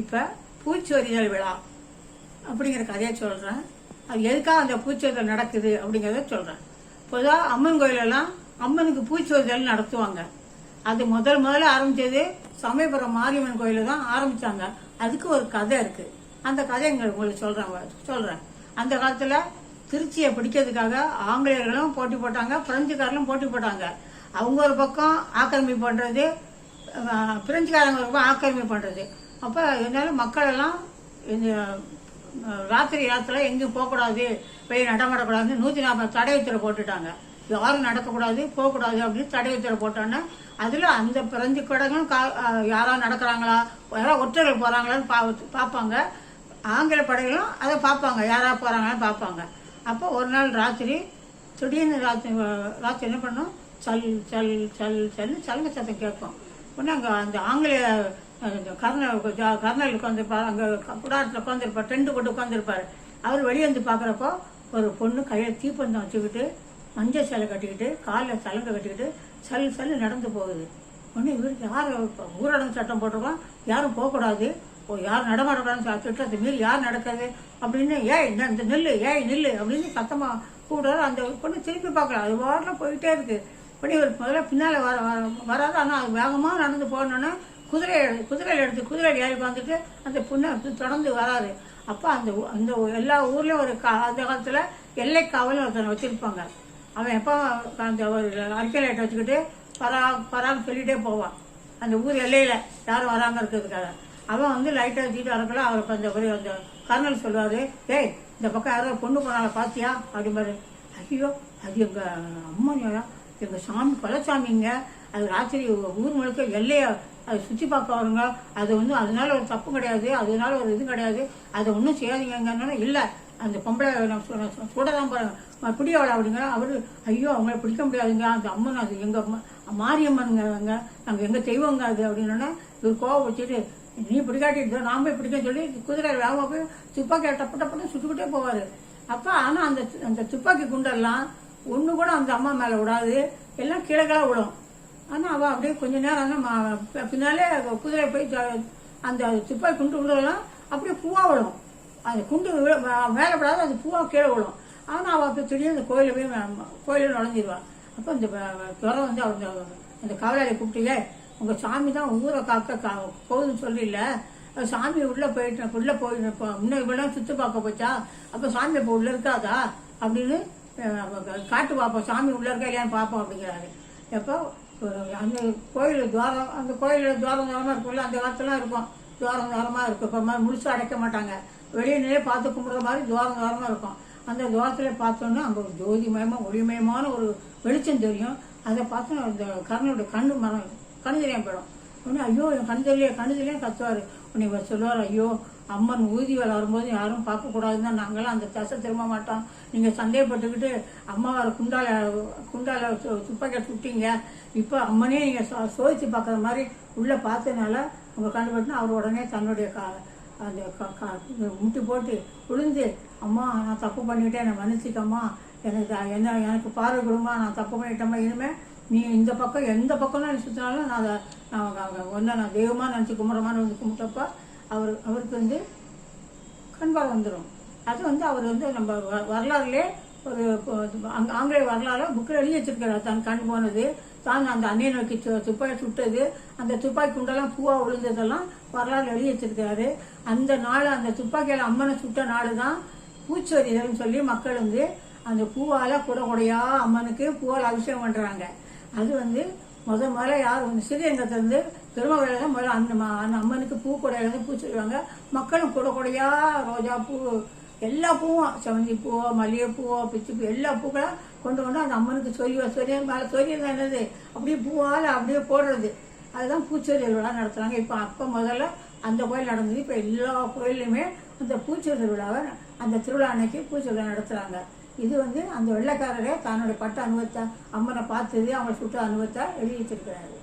இப்போ பூச்சொரிதல் விழா அப்படிங்கிற கதையை சொல்கிறேன் அது எதுக்காக அந்த பூச்சொரிதல் நடக்குது அப்படிங்கிறத சொல்கிறேன் பொதுவாக அம்மன் கோயிலெல்லாம் அம்மனுக்கு பூச்சொரிதல் நடத்துவாங்க. அது முதல் முதல்ல ஆரம்பிச்சது சமயபுரம் மாரியம்மன் கோயிலில் தான் ஆரம்பிச்சாங்க. அதுக்கு ஒரு கதை இருக்கு. அந்த கதை எங்களுக்கு உங்களுக்கு சொல்கிறேன் சொல்றேன். அந்த காலத்துல திருச்சியை பிடிக்கிறதுக்காக ஆங்கிலேயர்களும் போட்டி போட்டாங்க பிரெஞ்சுக்காரர்களும் போட்டி போட்டாங்க. அவங்க ஒரு பக்கம் ஆக்கிரமிப்பு பண்றது பிரெஞ்சுக்காரங்க ஒரு பக்கம் ஆக்கிரமிப்பு பண்றது. அப்போ இருந்தாலும் மக்களெல்லாம் இந்த ராத்திரி நேரத்தில் எங்கேயும் போகக்கூடாது போய் நடமாடக்கூடாதுன்னு நூற்றி நாற்பது தடை உத்தரவு போட்டுட்டாங்க. யாரும் நடக்கக்கூடாது போகக்கூடாது அப்படின்னு தடை உத்தரவு போட்டோன்னே அதில் அந்த பிறந்து கடகம் கா யாராக யாராவது நடக்கிறாங்களா யாராவது ஒற்றர்கள் போகிறாங்களான்னு பா பார்ப்பாங்க. ஆங்கில படைகளும் அதை பார்ப்பாங்க யாராவது போகிறாங்களான்னு பார்ப்பாங்க. அப்போ ஒரு நாள் ராத்திரி திடீர்னு ராத்திரி ராத்திரி என்ன பண்ணோம் சல் சல் சல் சல்னு சலங்க சத்தம் கேட்கும் உடனே அங்கே அந்த ஆங்கிலேய கர்னல் ஜா- கர்னல் உட்காந்துருப்பார் அங்கே குடாரத்தில் உட்காந்துருப்பார் டென்ட் போட்டு உட்காந்துருப்பார் அவர் வெளியே வந்து பார்க்குறப்போ ஒரு பொண்ணு கையில் தீப்பந்தம் வச்சுக்கிட்டு மஞ்சள் சேலை கட்டிக்கிட்டு காலில் சலங்கை கட்டிக்கிட்டு சல் சல்லு நடந்து போகுது. ஒன்று இவருக்கு யார் ஊரடங்கு சட்டம் போட்டிருக்கோம்? யாரும் போகக்கூடாது. ஓ யார் நடமாடக்கூடாதுன்னு திட்டத்தை மீறி யார் நடக்காது? அப்படின்னு ஏய் இந்த இந்த ஏய் நில்லு அப்படின்னு சத்தமாக கூப்பிடுறாரு. அந்த பொண்ணு திருப்பி பார்க்கல. அது வாரம் போயிட்டே இருக்குது இப்படி ஒரு முதல்ல பின்னால் வர வர- வராது ஆனால் அது வேகமாக நடந்து போனோன்னா குதிரை குதிரையில் எடுத்து குதிரை ஏறி வந்துட்டு அந்த பொண்ணை தொடர்ந்து வராது. அப்போ அந்த அந்த எல்லா ஊர்லேயும் ஒரு கா அந்த காலத்தில் எல்லை காவல் ஒருத்தனை வச்சுருப்பாங்க. அவன் எப்போ அந்த ஒரு அறிக்கை லைட்டை வச்சுக்கிட்டு பரா பரான்னு சொல்லிகிட்டே போவான். அந்த ஊர் எல்லையில் யாரும் வராமல் இருக்கிறதுக்காக. அவன் வந்து லைட்டை வச்சுட்டு வரக்குள்ள அவருக்கு அந்த ஒரு அந்த கர்னல் சொல்லுவார் ஏய் இந்த பக்கம் யாரோ பொண்ணு போனால பார்த்தியா அப்படிம்பாரு ஐயோ அது எங்கள் அம்மனியா எங்கள் சாமி பழசாமிங்க அது ராத்திரி ஊர் முழுக்க எல்லையை அதை சுற்றி பார்க்க வருங்க அது வந்து அதனால ஒரு தப்பு கிடையாது அதனால ஒரு இது கிடையாது. அதை ஒன்றும் செய்யாதீங்கன்னா இல்லை. அந்த பொம்பளை நான் சுட தான் சு- சுடதான் பாருங்க. பிடியவளை அப்படிங்க அவரு ஐயோ அவங்கள பிடிக்க முடியாதுங்க. அந்த அம்மன் அது எங்க அம்மா- மாரியம்மனுங்க நாங்கள் எங்க தெய்வங்க அது அப்படின்னா இவர் கோவம் வச்சுட்டு நீ பிடிக்காட்டி நான் போய் பிடிக்க சொல்லி குதிரை வேகமாக போய் துப்பாக்கி டப்பு டப்புன்னு சுட்டுக்கிட்டே போவார். அப்போ ஆனால் அந்த அந்த துப்பாக்கி குண்டெல்லாம் ஒன்று கூட அந்த அம்மா மேலே விடாது. எல்லாம் கீழே கீழே விடும். ஆனால் அவள் அப்படியே கொஞ்ச நேரம் ஆனால் பின்னாலே குதிரை போய் அந்த துப்பாக்கி குண்டு விடலாம் அப்படியே பூவா விடும் அந்த குண்டு மேலே விடாது அது பூவா கீழே விடும் ஆனால் அவள் அப்போ திடீர்னு அந்த கோயிலில் போய் கோயிலில் நுழைஞ்சிடுவான் அப்போ இந்த துறை வந்து அவங்க அந்த கவலையை கூப்பிட்டு உங்கள் சாமி தான் ஊரை காக்க கா- போகுதுன்னு சொல்லி இல்லை சாமி உள்ளே போயிட்டு உள்ளே போயிட்டு முன்னே இவ்வளவு சுற்றி பார்க்க போச்சா? அப்போ சாமி இப்போ உள்ளே இருக்காதா? அப்படின்னு காட்டு பார்ப்போம் சாமி உள்ள இருக்கா இல்லையான்னு பார்ப்போம் அப்படிங்கிறாரு. எப்போ? அந்த கோயில் துவாரம் அந்த கோயில் துவாரம் துவாரமா இருக்கும்ல அந்த காலத்துலாம் இருக்கும். துவாரம் துவாரமாக இருக்கும். இப்போ மாதிரி முழுசா அடைக்க மாட்டாங்க. வெளியே பார்த்து கும்பிடுற மாதிரி துவாரம் துவாரமாக இருக்கும். அந்த துவாரத்தில் பார்த்தோன்னா அங்கே ஒரு ஜோதிமயமாக ஒளிமயமான ஒரு வெளிச்சம் தெரியும். அதை பார்த்தோன்னா அந்த கர்ணனோட கண்ணு மரம் கண்ணு தெரியாமல் போயிடும். உடனே ஐயோ என் கண் தெரியல கண்ணு தெரியல கத்துவார். உன்னை சொல்லுவார் ஐயோ அம்மன் ஊதி வேலை வரும்போது யாரும் பார்க்கக்கூடாதுன்னா நாங்களாம் அந்த தசை திரும்ப மாட்டோம். நீங்கள் சந்தேகப்பட்டுக்கிட்டு அம்மாவை குண்டால குண்டால துப்பாக்கியை சுட்டீங்க இப்போ அம்மனே நீங்கள் சோதிச்சு பார்க்குற மாதிரி உள்ளே பார்த்ததுனால உங்கள் கண்டுபட்டுனா அவர் உடனே தன்னுடைய கா அந்த க- முட்டி போட்டு விழுந்து அம்மா நான் தப்பு பண்ணிட்டேன் என்னை மன்னிச்சிக்கம்மா. எனக்கு என்ன எனக்கு பார்வை கொடுமா நான் தப்பு பண்ணிட்டேம்மா. இனிமேல் நீ இந்த பக்கம் எந்த பக்கம்லாம் நீ சுற்றினாலும் நான் அதை நான் ஒன்றை நான் தெய்வமாக நினச்சி கும்பிட்றமான்னு வந்து கும்பிட்டப்போ அவர் அவருக்கு வந்து கண்பார் வந்துடும் அது வந்து அவர் வந்து நம்ம வ- வரலாறுலே ஒரு ஆங்கிலேய வரலாறு புக்கில் எழுதி வச்சிருக்காரு தான் கண் போனது தான் அந்த அன்னையை நோக்கி துப்பாக்கி சுட்டது அந்த துப்பாக்கி குண்டெல்லாம் பூவாக விழுந்ததெல்லாம் வரலாறு எழுதி வச்சிருக்காரு அந்த நாள் அந்த துப்பாக்கியால் அம்மனை சுட்ட நாள் தான் பூச்சொரிதல்னு சொல்லி மக்கள் வந்து அந்த பூவால் குட குடையா அம்மனுக்கு பூவால் அபிஷேகம் பண்ணுறாங்க அது வந்து முத முதல்ல யார் ஒன்று ஸ்ரீரங்கத்திலிருந்து திருமவேலை தான் முதல்ல அந்த அந்த அம்மனுக்கு பூ கொடையில இருந்து பூ சொல்லுவாங்க. மக்களும் கூட கொடையா ரோஜா பூ எல்லா பூவும் செவந்தி பூவோ மல்லிகைப்பூவோ பூவோ பூ எல்லா பூக்களும் கொண்டு கொண்டு அந்த அம்மனுக்கு சொரிய சொரிய மேலே சொரியது என்னது? அப்படியே பூவால் அப்படியே போடுறது. அதுதான் பூச்சொரியல் விழா நடத்துகிறாங்க இப்போ அப்போ முதல்ல அந்த கோயில் நடந்தது. இப்போ எல்லா கோயில்லையுமே அந்த பூச்சொரியல் விழாவை அந்த திருவிழா அன்னைக்கு பூச்சொரியல் நடத்துகிறாங்க இது வந்து அந்த வெள்ளைக்காரரே தன்னோட பட்ட அனுபவத்தை அம்மனை பார்த்தது அவங்க சுட்ட அனுபவத்தை எழுதி வச்சிருக்கிறாரு.